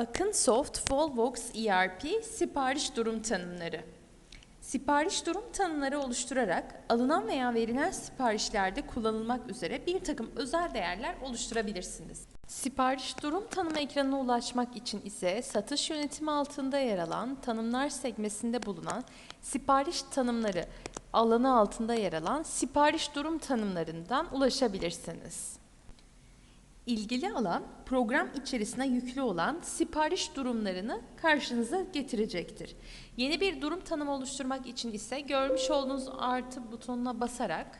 Akın Soft Volvox ERP sipariş durum tanımları. Sipariş durum tanımları oluşturarak alınan veya verilen siparişlerde kullanılmak üzere bir takım özel değerler oluşturabilirsiniz. Sipariş durum tanımı ekranına ulaşmak için ise satış yönetimi altında yer alan tanımlar sekmesinde bulunan sipariş tanımları alanı altında yer alan sipariş durum tanımlarından ulaşabilirsiniz. İlgili alan program içerisine yüklü olan sipariş durumlarını karşınıza getirecektir. Yeni bir durum tanımı oluşturmak için ise görmüş olduğunuz artı butonuna basarak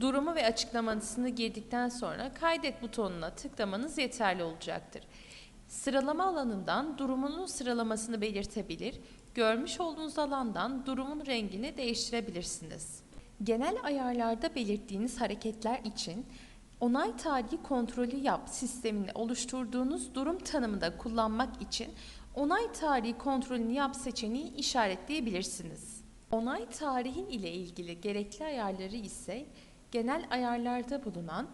durumu ve açıklamasını girdikten sonra kaydet butonuna tıklamanız yeterli olacaktır. Sıralama alanından durumunun sıralamasını belirtebilir, görmüş olduğunuz alandan durumun rengini değiştirebilirsiniz. Genel ayarlarda belirttiğiniz hareketler için onay tarihi kontrolü yap sistemini oluşturduğunuz durum tanımında kullanmak için onay tarihi kontrolünü yap seçeneği işaretleyebilirsiniz. Onay tarihin ile ilgili gerekli ayarları ise genel ayarlarda bulunan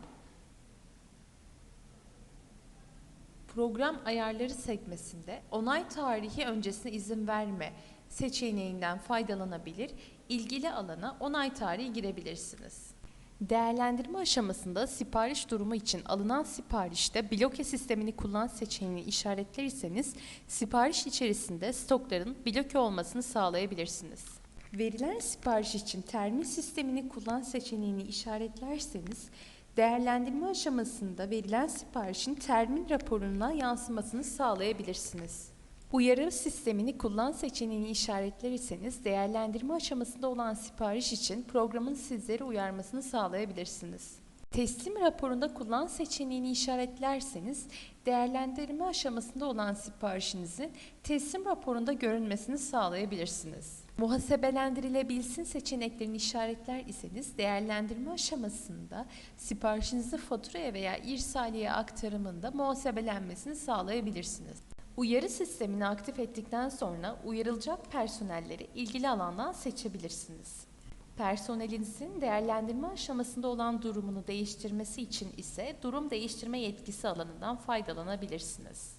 program ayarları sekmesinde onay tarihi öncesine izin verme seçeneğinden faydalanabilir, ilgili alana onay tarihi girebilirsiniz. Değerlendirme aşamasında sipariş durumu için alınan siparişte bloke sistemini kullan seçeneğini işaretlerseniz sipariş içerisinde stokların bloke olmasını sağlayabilirsiniz. Verilen sipariş için termin sistemini kullan seçeneğini işaretlerseniz değerlendirme aşamasında verilen siparişin termin raporuna yansımasını sağlayabilirsiniz. Uyarı sistemini kullan seçeneğini işaretlerseniz değerlendirme aşamasında olan sipariş için programın sizleri uyarmasını sağlayabilirsiniz. Teslim raporunda kullan seçeneğini işaretlerseniz değerlendirme aşamasında olan siparişinizin teslim raporunda görünmesini sağlayabilirsiniz. Muhasebelendirilebilsin seçeneklerini işaretler iseniz değerlendirme aşamasında siparişinizi faturaya veya irsaliye aktarımında muhasebelenmesini sağlayabilirsiniz. Uyarı sistemini aktif ettikten sonra uyarılacak personelleri ilgili alandan seçebilirsiniz. Personelinizin değerlendirme aşamasında olan durumunu değiştirmesi için ise durum değiştirme yetkisi alanından faydalanabilirsiniz.